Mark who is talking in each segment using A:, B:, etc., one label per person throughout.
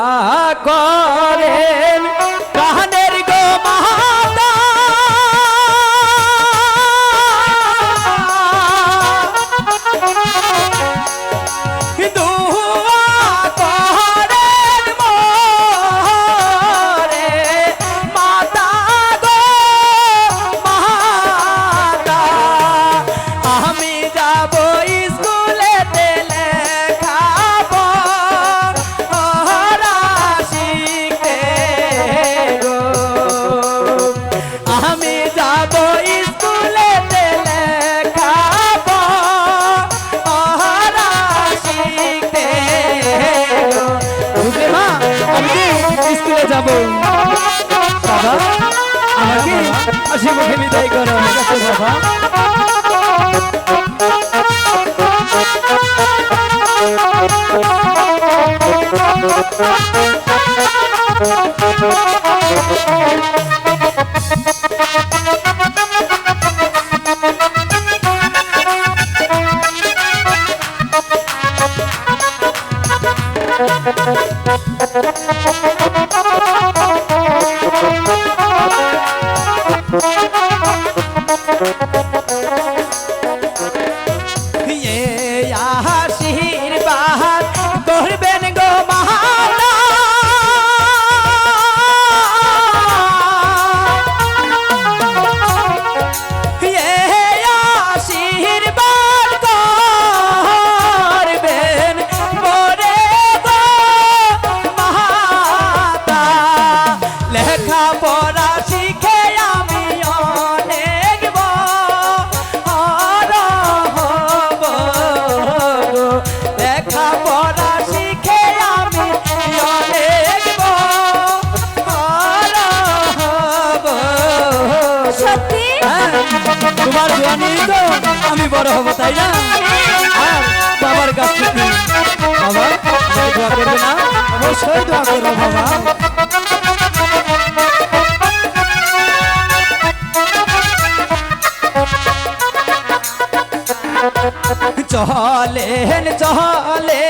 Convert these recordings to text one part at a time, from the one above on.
A: agora. যাব বাবা আমাকে হাসি মুখে বিদায় করো ঠিক আছে বাবা। Thank you.
B: সত্যি?
A: হ্যাঁ, তোমার জোয়ানি তো আমি বড় হব তাই না? আর বাবার কাছ থেকে। বাবা দোয়া করবে না? অবশ্যই দোয়া করব বাবা। চলেন চলেন।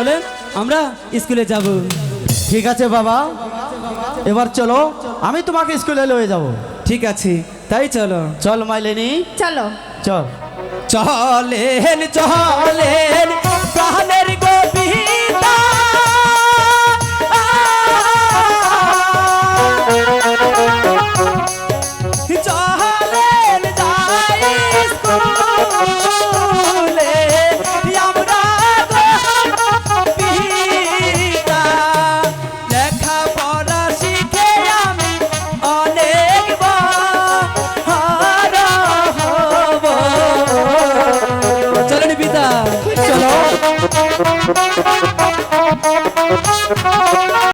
A: চলেন আমরা স্কুলে যাব।
C: ঠিক আছে বাবা। এবার চলো আমি তোমাকে স্কুলে লয়ে যাব।
A: ঠিক আছে তাই চলো।
C: চল মাইলেনি।
B: চলো।
C: চল।
A: চলেন চলেন Thank you.